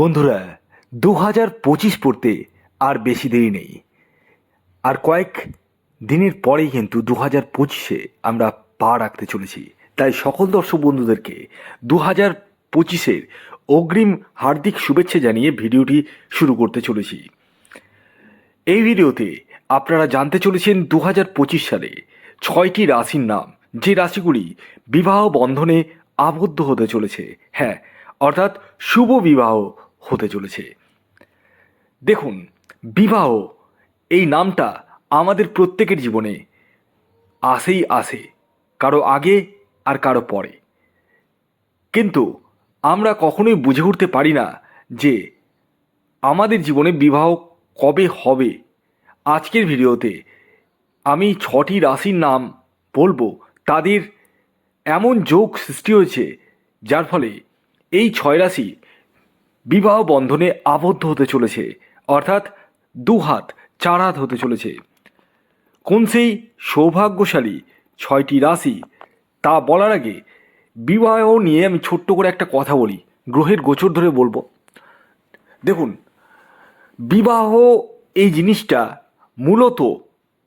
বন্ধুরা দু হাজার পঁচিশ পড়তে আর বেশি দেরি নেই। আর কয়েক দিনের পরেই কিন্তু দু হাজার পঁচিশে আমরা পা রাখতে চলেছি। তাই সকল দর্শক বন্ধুদেরকে দু হাজার পঁচিশের অগ্রিম হার্দিক শুভেচ্ছা জানিয়ে ভিডিওটি শুরু করতে চলেছি। এই ভিডিওতে আপনারা জানতে চলেছেন দু হাজার পঁচিশ সালে ছয়টি রাশির নাম, যে রাশিগুলি বিবাহ বন্ধনে আবদ্ধ হতে চলেছে। হ্যাঁ অর্থাৎ শুভ বিবাহ হতে চলেছে। দেখুন, বিবাহ, এই নামটা আমাদের প্রত্যেকের জীবনে আসেই আসে, কারও আগে আর কারও পরে। কিন্তু আমরা কখনোই বুঝে উঠতে পারি না যে আমাদের জীবনে বিবাহ কবে হবে। আজকের ভিডিওতে আমি ছটি রাশির নাম বলব। তাদের এমন যোগ সৃষ্টি হয়েছে, যার ফলে এই ছয় রাশি বিবাহ বন্ধনে আবদ্ধ হতে চলেছে, অর্থাৎ দুহাত চার হাত হতে চলেছে। কোন সেই সৌভাগ্যশালী ছয়টি রাশি? তা বলার আগে বিবাহ নিয়ে আমি ছোট্ট করে একটা কথা বলি, গ্রহের গোচর ধরে বলব। দেখুন, বিবাহ এই জিনিসটা মূলত,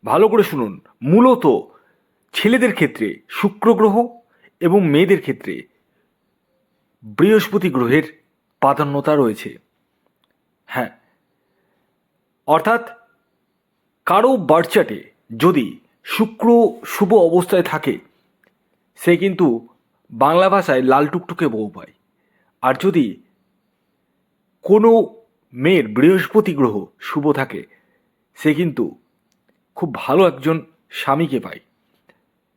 ভালো করে শুনুন, মূলত ছেলেদের ক্ষেত্রে শুক্র গ্রহ এবং মেয়েদের ক্ষেত্রে বৃহস্পতি গ্রহের প্রাধান্যতা রয়েছে। হ্যাঁ। অর্থাৎ কারও বার্চাটে যদি শুক্র শুভ অবস্থায় থাকে, সে কিন্তু বাংলা ভাষায় লাল টুকটুকে বউ পায়। আর যদি কোনো মেয়ের বৃহস্পতি গ্রহ শুভ থাকে, সে কিন্তু খুব ভালো একজন স্বামীকে পায়।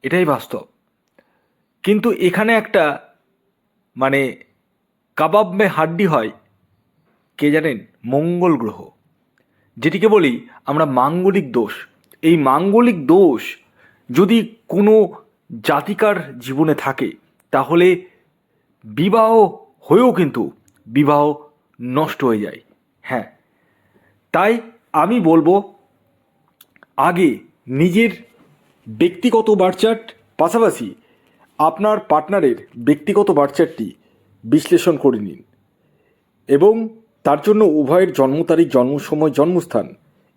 এটাই বাস্তব। কিন্তু এখানে একটা মানে কাবাব মে হাড্ডি হয়, কে জানেন? মঙ্গল গ্রহ। যেটিকে বলি আমরা মাঙ্গলিক দোষ। এই মাঙ্গলিক দোষ যদি কোনো জাতিকার জীবনে থাকে, তাহলে বিবাহ হয়েও কিন্তু বিবাহ নষ্ট হয়ে যায়। হ্যাঁ তাই আমি বলব আগে নিজের ব্যক্তিগত বার্চার্ট পাশাপাশি আপনার পার্টনারের ব্যক্তিগত বার্চার্টটি বিশ্লেষণ করে নিন। এবং তার জন্য উভয়ের জন্ম তারিখ জন্ম সময় জন্মস্থান,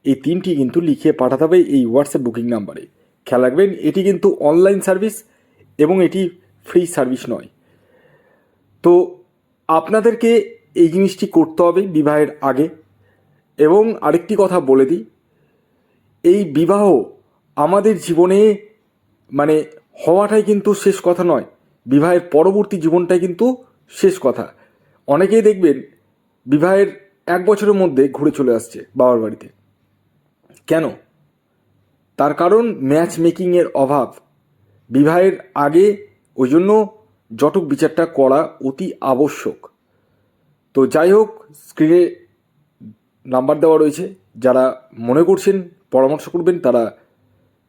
এই তিনটি কিন্তু লিখে পাঠাতে হবে এই হোয়াটসঅ্যাপ বুকিং নাম্বারে। খেয়াল রাখবেন, এটি কিন্তু অনলাইন সার্ভিস এবং এটি ফ্রি সার্ভিস নয়। তো আপনাদেরকে এই জিনিসটি করতে হবে বিবাহের আগে। এবং আরেকটি কথা বলে দিই, এই বিবাহ আমাদের জীবনে মানে হওয়াটাই কিন্তু শেষ কথা নয়। বিবাহের পরবর্তী জীবনটাই কিন্তু শেষ কথা। অনেকেই দেখবেন বিবাহের এক বছরের মধ্যে ঘুরে চলে আসছে বাবার বাড়িতে। কেন? তার কারণ ম্যাচ মেকিংয়ের অভাব। বিবাহের আগে ওই জন্য জটক বিচারটা করা অতি আবশ্যক। তো যাই হোক স্ক্রিনে নাম্বার দেওয়া রয়েছে। যারা মনে করছেন, পরামর্শ করবেন, তারা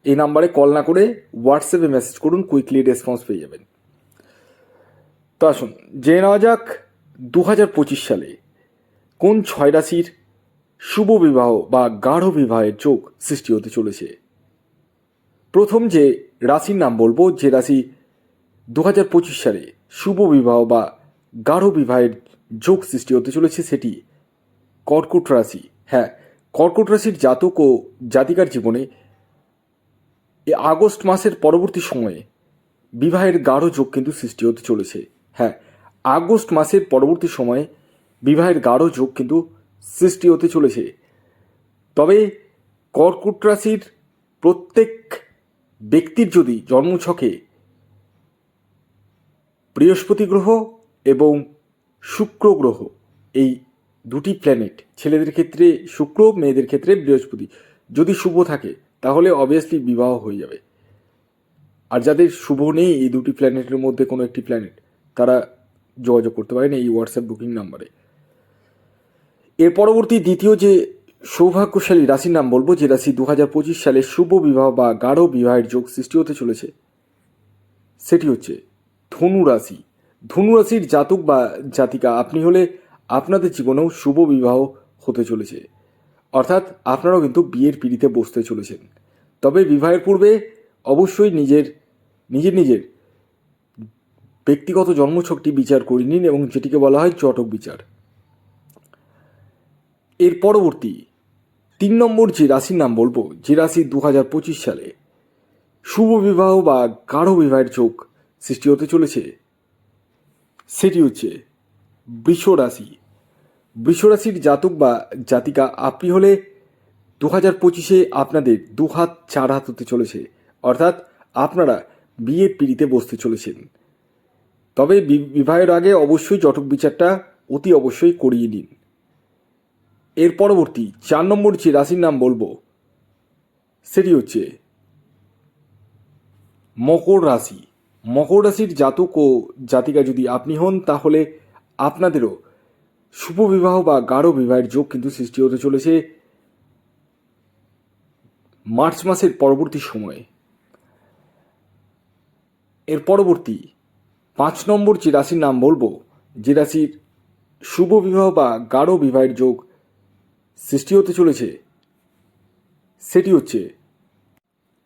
এই নাম্বারে কল না করে হোয়াটসঅ্যাপে মেসেজ করুন কুইকলি রেসপন্স পেয়ে যাবেন। তো আসুন, জেনে নেওয়া যাক দু হাজার পঁচিশ সালে কোন ছয় রাশির শুভ বিবাহ বা গাঢ় বিবাহের যোগ সৃষ্টি হতে চলেছে। প্রথম যে রাশির নাম বলব, যে রাশি দু হাজার পঁচিশ সালে শুভ বিবাহ বা গাঢ় বিবাহের যোগ সৃষ্টি হতে চলেছে সেটি কর্কট রাশি। হ্যাঁ কর্কট রাশির জাতক ও জাতিকার জীবনে আগস্ট মাসের পরবর্তী সময়ে বিবাহের গাঢ় যোগ কিন্তু সৃষ্টি হতে চলেছে। হ্যাঁ আগস্ট মাসের পরবর্তী সময়ে বিবাহের গাঢ় যোগ কিন্তু সৃষ্টি হতে চলেছে। তবে কর্কট রাশির প্রত্যেক ব্যক্তির যদি জন্মছকে বৃহস্পতি গ্রহ এবং শুক্র গ্রহ, এই দুটি প্ল্যানেট ছেলেদের ক্ষেত্রে শুক্র, মেয়েদের ক্ষেত্রে বৃহস্পতি, যদি শুভ থাকে, তাহলে অবভিয়াসলি বিবাহ হয়ে যাবে। আর যাদের শুভ নেই, এই দুটি প্ল্যানেটের মধ্যে কোনো একটি প্ল্যানেট তারা যোগাযোগ করতে পারেন এই হোয়াটসঅ্যাপ বুকিং নাম্বারে এর পরবর্তী দ্বিতীয় যে সৌভাগ্যশালী রাশির নাম বলব, যে রাশি দু হাজার পঁচিশ সালে শুভ বিবাহ বা গাঢ় বিবাহের যোগ সৃষ্টি হতে চলেছে, সেটি হচ্ছে ধনু রাশি। ধনু রাশির জাতক বা জাতিকা, আপনি হলে আপনাদের জীবনেও শুভ বিবাহ হতে চলেছে। অর্থাৎ আপনারাও কিন্তু বিয়ের পিড়িতে বসতে চলেছেন। তবে বিবাহের পূর্বে অবশ্যই নিজের নিজের নিজের ব্যক্তিগত জন্মছকটি বিচার করে নিন এবং যেটিকে বলা হয় চটক বিচার। এর পরবর্তী, তিন নম্বর যে রাশির নাম বলব, যে রাশি দু হাজার পঁচিশ সালে শুভ বিবাহ বা গাঢ় বিবাহের যোগ সৃষ্টি হতে চলেছে, সেটি হচ্ছে বৃষ রাশি। বৃষ রাশির জাতক বা জাতিকা আপনি হলে দু হাজার পঁচিশে আপনাদের দু হাত চার হাত হতে চলেছে, অর্থাৎ আপনারা বিয়ের পিড়িতে বসতে চলেছেন। তবে বিবাহের আগে অবশ্যই জটক বিচারটা অতি অবশ্যই করিয়ে নিন এর পরবর্তী চার নম্বর যে রাশির নাম বলব, সেটি হচ্ছে মকর রাশি। মকর রাশির জাতক ও জাতিকা যদি আপনি হন, তাহলে আপনাদেরও শুভ বিবাহ বা গাঢ় বিবাহের যোগ কিন্তু সৃষ্টি হতে চলেছে মার্চ মাসের পরবর্তী সময়ে। এর পরবর্তী পাঁচ নম্বর যে রাশির নাম বলব। যে রাশির শুভ বিবাহ বা গাঢ় বিবাহের যোগ সৃষ্টি হতে চলেছে। সেটি হচ্ছে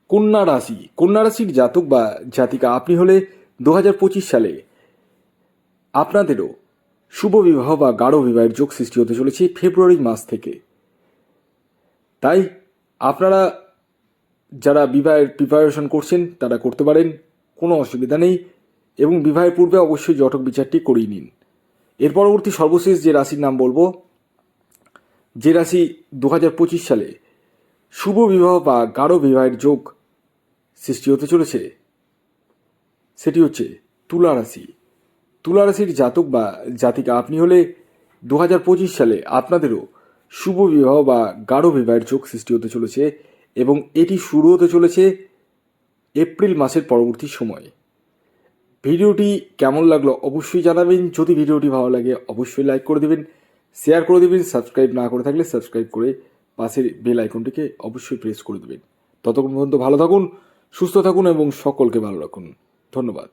কন্যা রাশি। কন্যা রাশির জাতক বা জাতিকা, আপনি হলে দু হাজার পঁচিশ সালে আপনাদেরও শুভ বিবাহ বা গাঢ় বিবাহের যোগ সৃষ্টি হতে চলেছে ফেব্রুয়ারি মাস থেকে। তাই আপনারা যারা বিবাহের প্রিপারেশন করছেন, তারা করতে পারেন, কোনো অসুবিধা নেই। এবং বিবাহের পূর্বে অবশ্যই জটক বিচারটি করিয়ে নিন। এর পরবর্তী সর্বশেষ যে রাশির নাম বলব, যে রাশি দু হাজার পঁচিশ সালে শুভ বিবাহ বা গাঢ় বিবাহের যোগ সৃষ্টি হতে চলেছে, সেটি হচ্ছে তুলা রাশি। তুলা রাশির জাতক বা জাতিকা আপনি হলে দু হাজার পঁচিশ সালে আপনাদেরও শুভ বিবাহ বা গাঢ় বিবাহের যোগ সৃষ্টি হতে চলেছে এবং এটি শুরু হতে চলেছে এপ্রিল মাসের পরবর্তী সময়ে। ভিডিওটি কেমন লাগল অবশ্যই জানাবেন। যদি ভিডিওটি ভালো লাগে, অবশ্যই লাইক করে দেবেন। শেয়ার করে দেবেন সাবস্ক্রাইব না করে থাকলে সাবস্ক্রাইব করে পাশের বেল আইকনটিকে অবশ্যই প্রেস করে দেবেন। ততক্ষণ পর্যন্ত ভালো থাকুন, সুস্থ থাকুন এবং সকলকে ভালো রাখুন। ধন্যবাদ।